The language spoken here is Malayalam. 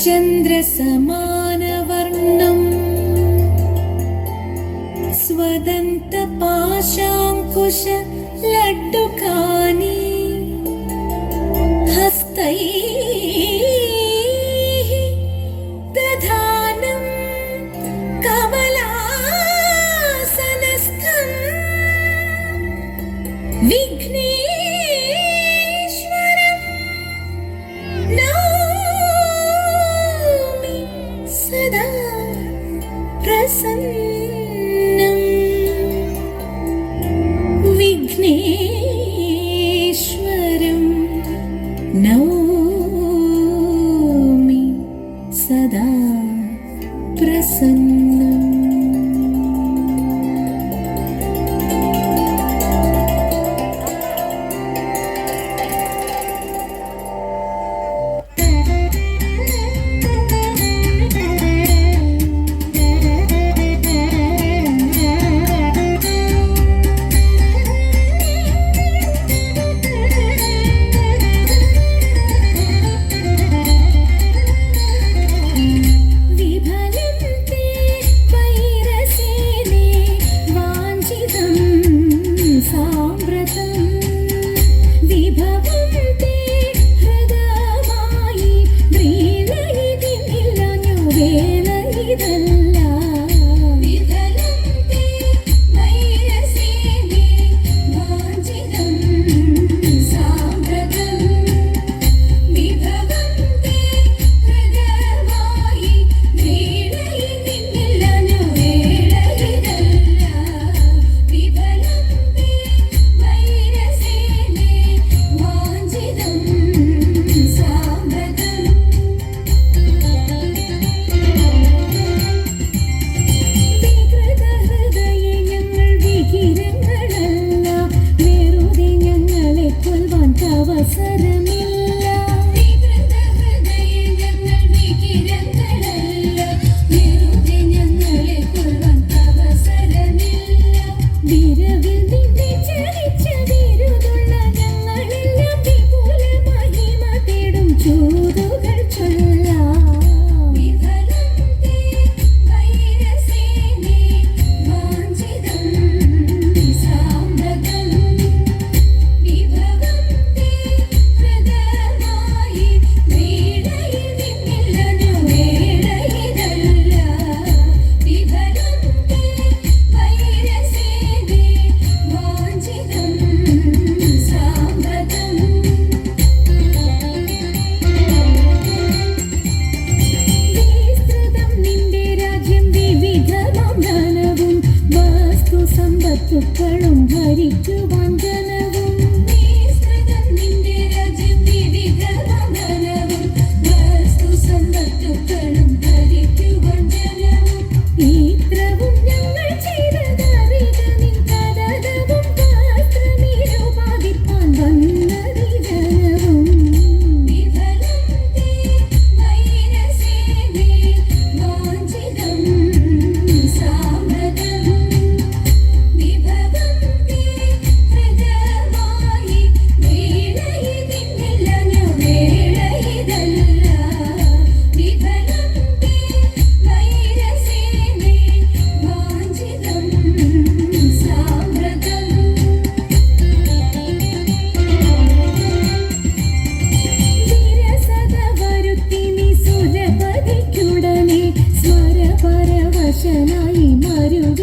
चन्द्रसमानवर्णम् स्वदन्तपाशाङ्कुश लड्डुकानि pretend ദശനായി മരുക